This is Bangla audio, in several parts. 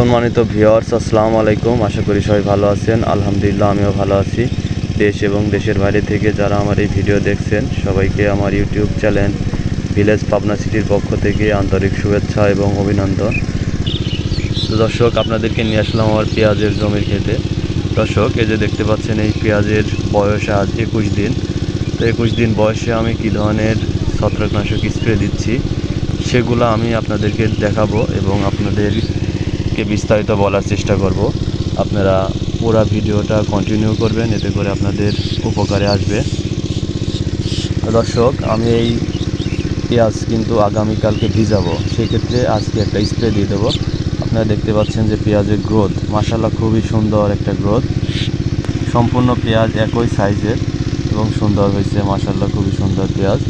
সম্মানিত ভিওয়ার্স আসসালামু আলাইকুম। আশা করি সবাই ভালো আছেন। আলহামদুলিল্লাহ, আমিও ভালো আছি। দেশ এবং দেশের বাইরে থেকে যারা আমার এই ভিডিও দেখছেন, সবাইকে আমার ইউটিউব চ্যানেল ভিলেজ পাবনা সিটির পক্ষ থেকে আন্তরিক শুভেচ্ছা এবং অভিনন্দন। দর্শক, আপনাদেরকে নিয়ে আসলাম আমার পেঁয়াজের জমির খেতে দর্শক, এই যে দেখতে পাচ্ছেন, এই পেঁয়াজের বয়স আজ একুশ দিন। তো একুশ দিন বয়সে আমি কী ধরনের ছত্রাকনাশক স্প্রে দিচ্ছি, সেগুলো আমি আপনাদেরকে দেখাবো এবং আপনাদেরকে বিস্তারিত বলার চেষ্টা করব। আপনারা পুরো ভিডিওটা কন্টিনিউ করবেন, এতে করে আপনাদের উপকারে আসবে। দর্শক, আমি এই পেঁয়াজ কিন্তু আগামীকালকে ভিজাবো। সেক্ষেত্রে আজকে একটা স্প্রে দিয়ে দেবো। আপনারা দেখতে পাচ্ছেন যে পেঁয়াজের গ্রোথ মাসাল্লাহ খুবই সুন্দর একটা গ্রোথ সম্পূর্ণ পেঁয়াজ একই সাইজের এবং সুন্দর হয়েছে মাসাল্লাহ খুবই সুন্দর পেঁয়াজ।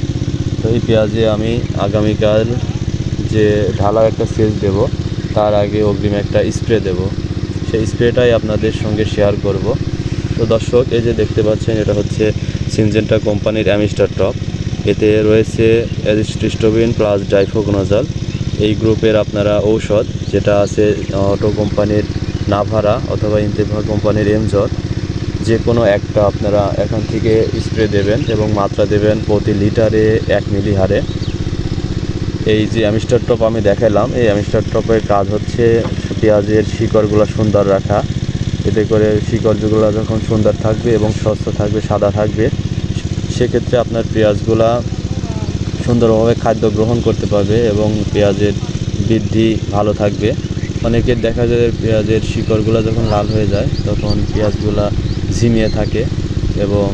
তো এই পেঁয়াজে আমি আগামীকাল যে ঢালার একটা সেচ দেব। তার আগে অগ্রিম একটা স্প্রে দেব। সেই স্প্রেটাই আপনাদের সঙ্গে শেয়ার করব। তো দর্শক, এই যে দেখতে পাচ্ছেন, এটা হচ্ছে সিনজেন্টা কোম্পানির অ্যামিস্টার টপ এতে রয়েছে অ্যাজিস্ট্রিস্টোবিন প্লাস ডাইফোগনোজাল এই গ্রুপের আপনারা ঔষধ, যেটা আছে অটো কোম্পানির নাভারা অথবা ইন্তেফা কোম্পানির এমজর যে কোনো একটা আপনারা এখান থেকে স্প্রে দেবেন এবং মাত্রা দেবেন প্রতি লিটারে এক মিলি হারে। এই যে অ্যামিস্টার টপ আমি দেখালাম, এই অ্যামিস্টার টপের কাজ হচ্ছে পেঁয়াজের শিকড়গুলো সুন্দর রাখা। এতে করে শিকড়গুলো যখন সুন্দর থাকবে এবং স্বচ্ছ থাকবে, সাদা থাকবে, সেক্ষেত্রে আপনার পেঁয়াজগুলা সুন্দরভাবে খাদ্য গ্রহণ করতে পারবে এবং পেঁয়াজের বৃদ্ধি ভালো থাকবে। অনেকের দেখা যায় পেঁয়াজের শিকড়গুলো যখন লাল হয়ে যায়, তখন পেঁয়াজগুলা ঝিমিয়ে থাকে এবং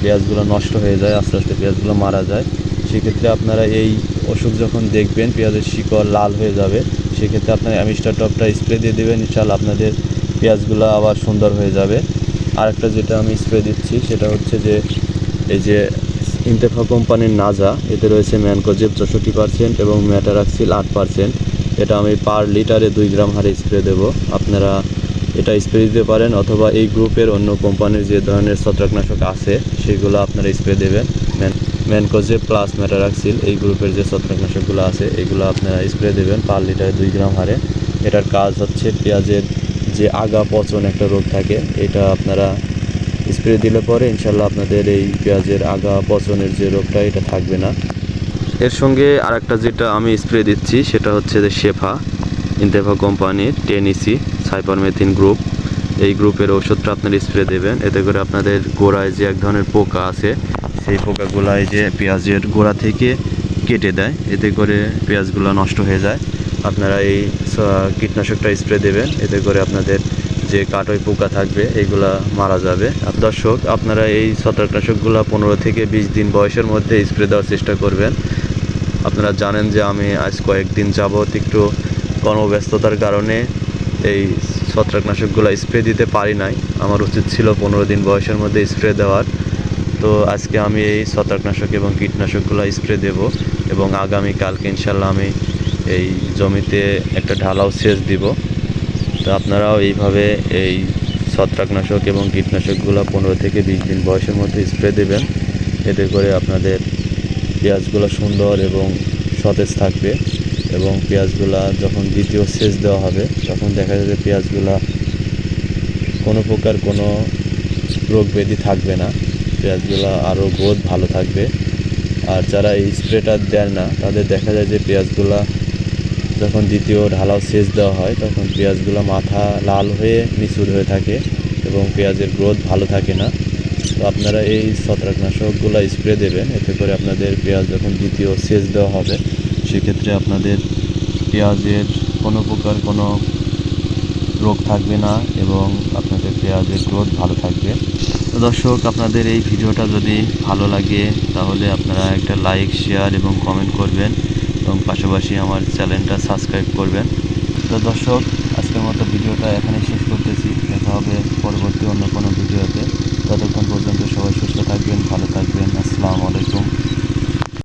পেঁয়াজগুলো নষ্ট হয়ে যায়, আস্তে আস্তে পেঁয়াজগুলো মারা যায়। সেক্ষেত্রে আপনারা এই অসুখ যখন দেখবেন, পেঁয়াজের শিকড় লাল হয়ে যাবে, সেক্ষেত্রে আপনারা অ্যামিস্টার টপটা স্প্রে দিয়ে দেবেন ইনশাল্লাহ আপনাদের পেঁয়াজগুলো আবার সুন্দর হয়ে যাবে। আরেকটা যেটা আমি স্প্রে দিচ্ছি, সেটা হচ্ছে যে, এই যে ইন্তেফা কোম্পানির নাজা এতে রয়েছে ম্যানকোজেব চৌষট্টি পার্সেন্ট এবং ম্যাটারাক্সিল আট পার্সেন্ট এটা আমি পার লিটারে দুই গ্রাম হারে স্প্রে দেবো। আপনারা এটা স্প্রে দিতে পারেন অথবা এই গ্রুপের অন্য কোম্পানির যে ধরনের ছত্রাকনাশক আছে, সেগুলো আপনারা স্প্রে দেবেন। ম্যান ম্যানকোজে প্লাস ম্যাটারাক্সিল এই গ্রুপের যে ছত্রাকনাশকগুলো আছে, এগুলো আপনারা স্প্রে দেবেন পার লিটারে দুই গ্রাম হারে। এটার কাজ হচ্ছে পেঁয়াজের যে আগা পচন একটা রোগ থাকে, এটা আপনারা স্প্রে দিলে পরে ইনশাল্লাহ আপনাদের এই পেঁয়াজের আগা পচনের যে রোগটা, এটা থাকবে না। এর সঙ্গে আরেকটা যেটা আমি স্প্রে দিচ্ছি, সেটা হচ্ছে যে শেফা, ইন্তেফা কোম্পানির টেন টেনিসি, সাইপারমেথিন গ্রুপ এই গ্রুপের ওষুধটা আপনারা স্প্রে দেবেন, এতে করে আপনাদের গোড়ায় যে এক ধরনের পোকা আছে সেই পোকাগুলাই যে পেঁয়াজের গোড়া থেকে কেটে দেয়, এতে করে পেঁয়াজগুলো নষ্ট হয়ে যায়। আপনারা এই কীটনাশকটা স্প্রে দেবেন, এতে করে আপনাদের যে কাটই পোকা থাকবে এইগুলা মারা যাবে। দর্শক, আপনারা এই ছত্রাকনাশকগুলো পনেরো থেকে বিশ দিন বয়সের মধ্যে স্প্রে দেওয়ার চেষ্টা করবেন। আপনারা জানেন যে আমি আজ কয়েকদিন যাবৎ একটু কর্মব্যস্ততার কারণে এই ছত্রাকনাশকগুলো স্প্রে দিতে পারি নাই। আমার উচিত ছিল পনেরো দিন বয়সের মধ্যে স্প্রে দেওয়ার। তো আজকে আমি এই ছত্রাকনাশক এবং কীটনাশকগুলো স্প্রে দেব এবং আগামী কালকে ইনশাল্লাহ আমি এই জমিতে একটা ঢালাও সেচ দিব। তো আপনারাও এইভাবে এই ছত্রাকনাশক এবং কীটনাশকগুলো পনেরো থেকে বিশ দিন বয়সের মধ্যে স্প্রে দেবেন। এতে করে আপনাদের পেঁয়াজগুলো সুন্দর এবং সতেজ থাকবে এবং পেঁয়াজগুলা যখন দ্বিতীয় সেচ দেওয়া হবে, তখন দেখা যাবে পেঁয়াজগুলা কোনো প্রকার কোনো রোগ ব্যাধি থাকবে না। পেঁয়াজগুলো আরও গ্রোথ ভালো থাকবে। আর যারা এই স্প্রেটা দেন না, তাদের দেখা যায় যে পেঁয়াজগুলা যখন দ্বিতীয় ঢালাও সেচ দেওয়া হয়, তখন পেঁয়াজগুলো মাথা লাল হয়ে নিচুর হয়ে থাকে এবং পেঁয়াজের গ্রোথ ভালো থাকে না। তো আপনারা এই ছত্রাকনাশকগুলো স্প্রে দেবেন, এতে করে আপনাদের পেঁয়াজ যখন দ্বিতীয় সেচ দেওয়া হবে, সেক্ষেত্রে আপনাদের পেঁয়াজের কোনো প্রকার কোনো রোগ থাকবে না এবং আপনাদের পেঁয়াজের গ্রোথ ভালো থাকবে। তো দর্শক, আপনাদের এই ভিডিওটা যদি ভালো লাগে, তাহলে আপনারা একটা লাইক, শেয়ার এবং কমেন্ট করবেন এবং পাশাপাশি আমার চ্যানেলটা সাবস্ক্রাইব করবেন। তো দর্শক, আজকের মতো ভিডিওটা এখানেই শেষ করতেছি। দেখা হবে পরবর্তী অন্য কোনো ভিডিওতে। ততক্ষণ পর্যন্ত সবাই সুস্থ থাকবেন, ভালো থাকবেন। আসসালামু